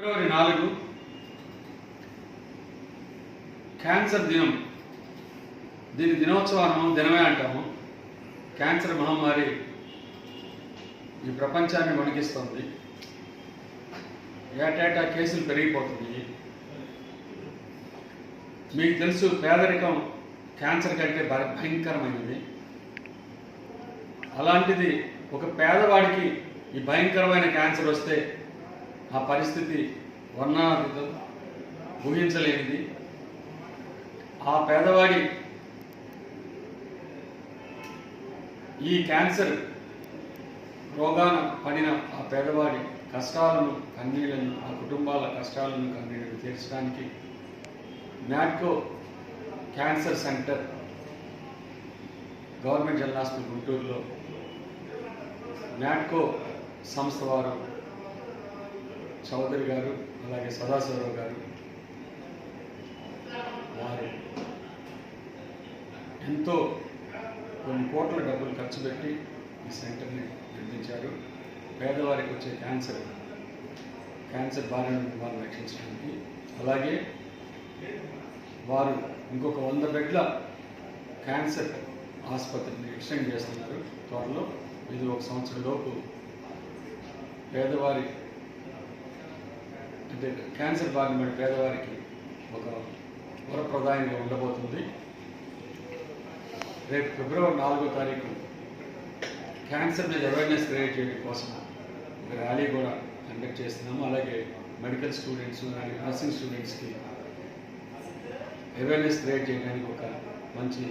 ఫిబ్రవరి నాలుగు క్యాన్సర్ దినం. దీని దినోత్సవం దినమే అంటాము. క్యాన్సర్ మహమ్మారి ఈ ప్రపంచాన్ని వణికిస్తుంది. ఏటేటా కేసులు పెరిగిపోతున్నాయి మీకు తెలుసు పేదరికం క్యాన్సర్ కంటే భ- భయంకరమైనది. అలాంటిది ఒక పేదవాడికి ఈ భయంకరమైన క్యాన్సర్ వస్తే ఆ పరిస్థితి వర్ణాతీతం ఊహించలేనిది. ఆ పేదవాడి ఈ క్యాన్సర్ రోగాన పడిన ఆ పేదవాడి కష్టాలను కన్నీళ్ళను ఆ కుటుంబాల కష్టాలను కన్నీళ్ళను తీర్చడానికి Matco cancer centre government general hospital గుంటూరులో మ్యాట్కో సంస్థ వారు చౌదరి గారు అలాగే సదాశివరావు గారు వారు ఎంతో కొన్ని కోట్ల డబ్బులు ఖర్చు పెట్టి ఈ సెంటర్ని నిర్మించారు. పేదవారికి వచ్చే క్యాన్సర్ క్యాన్సర్ బారిన వారు వారిని రక్షించడానికి. అలాగే వారు ఇంకొక వంద బెడ్ల క్యాన్సర్ ఆసుపత్రిని ఎక్స్టెండ్ చేస్తున్నారు త్వరలో. ఇది ఒక సంవత్సరం లోపు పేదవారి అంటే క్యాన్సర్ బారిన పడిన పేదవారికి ఒక వరప్రదాయంగా ఉండబోతుంది. రేపు ఫిబ్రవరి నాలుగో తారీఖు క్యాన్సర్ మీద అవేర్నెస్ క్రియేట్ చేయడం కోసం ఒక ర్యాలీ కూడా కండక్ట్ చేస్తున్నాము. అలాగే మెడికల్ స్టూడెంట్స్ అలాగే నర్సింగ్ స్టూడెంట్స్కి అవేర్నెస్ క్రియేట్ చేయడానికి ఒక మంచి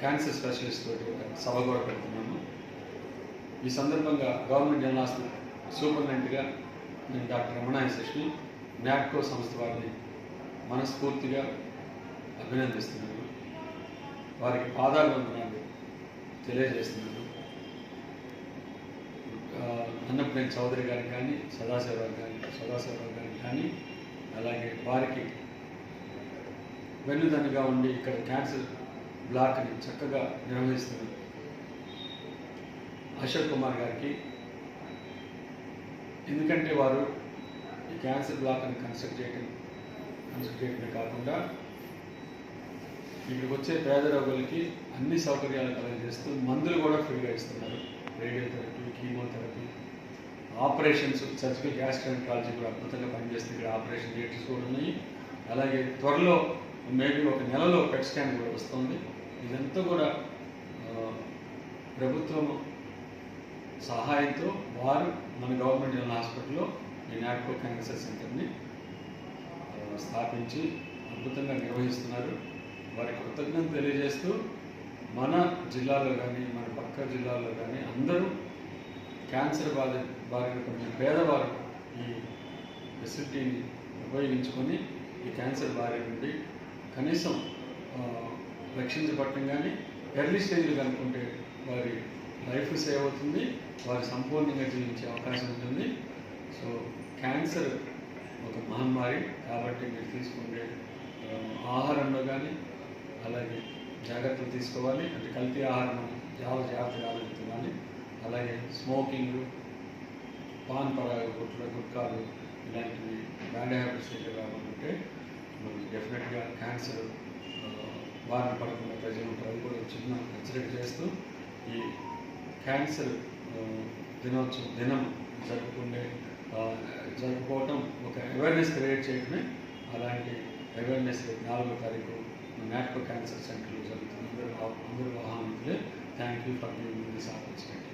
క్యాన్సర్ స్పెషలిస్ట్ తోటి ఒక సభ కూడా పెడుతున్నాము. ఈ సందర్భంగా గవర్నమెంట్ జనరల్ హాస్పిటల్ సూపరింటెండెంట్గా నేను డాక్టర్ రమణ శశి నాట్కో సంస్థ వారిని మనస్ఫూర్తిగా అభినందిస్తున్నాను. వారికి పాదాభివందనాలు తెలియజేస్తున్నాను. ఆ, చౌదరి గారికి కానీ సదాశివరావు గారి సదాశివరావు గారికి కానీ అలాగే వారికి వెన్నుదన్నుగా ఉండి ఇక్కడ క్యాన్సర్ బ్లాక్ని చక్కగా నిర్వహిస్తున్నారు అశోక్ కుమార్ గారికి ఎందుకంటే వారు ఈ క్యాన్సర్ బ్లాక్ని కన్స్ట్రక్ట్ చేయడం కన్స్ట్రక్ట్ చేయడమే కాకుండా ఇక్కడికి వచ్చే పేద రోగులకి అన్ని సౌకర్యాలు కలగజేస్తూ మందులు కూడా ఫ్రీగా ఇస్తున్నారు. Radiotherapy chemotherapy operations surgical gastroenterology కూడా అద్భుతంగా పనిచేస్తుంది. ఇక్కడ ఆపరేషన్ థియేటర్స్ కూడా ఉన్నాయి. అలాగే త్వరలో మేబీ ఒక నెలలో పెట్ స్కాన్ కూడా వస్తుంది. ఇదంతా కూడా ప్రభుత్వం సహాయంతో వారు మన గవర్నమెంట్ జనరల్ హాస్పిటల్లో ఈ నాట్కో క్యాన్సర్ సెంటర్ని స్థాపించి అద్భుతంగా నిర్వహిస్తున్నారు. వారికి కృతజ్ఞత తెలియజేస్తూ మన జిల్లాలో కానీ మన పక్క జిల్లాలో కానీ అందరూ క్యాన్సర్ బాధ బారిన పడిన పేదవారు ఈ ఫెసిలిటీని ఉపయోగించుకొని ఈ క్యాన్సర్ బారి నుండి కనీసం ఆ, రక్షించబడటం కానీ ఎర్లీ స్టేజ్లు కనుక్కుంటే వారి సేవ్ అవుతుంది. వారి సంపూర్ణంగా జీవించే అవకాశం ఉంటుంది. సో క్యాన్సర్ ఒక మహమ్మారి కాబట్టి మీరు తీసుకునే ఆహారంలో కానీ అలాగే జాగ్రత్తలు తీసుకోవాలి. అంటే కల్తీ ఆహారం చాలా జాగ్రత్తగా తినాలి అలాగే స్మోకింగ్ పాన్ పరాగ గుట్ల గుట్కాలు ఇలాంటివి బ్యాడ్ హ్యాబిట్స్ అయితే కావాలంటే డెఫినెట్గా క్యాన్సర్ బారిన పడకుండా ప్రజలు ఉంటారు అది కూడా చిన్న హెచ్చరిక చేస్తూ ఈ క్యాన్సర్ దినోత్సవం దినం జరుపుకునే జరుపుకోవటం ఒక అవేర్నెస్ క్రియేట్ చేయడమే అలాంటి అవేర్నెస్ నాలుగో తారీఖు నాట్కో క్యాన్సర్ సెంటర్లో జరుగుతుంది. అందరూ అందరూ ఆహ్వానితులే. Thank you for giving this opportunity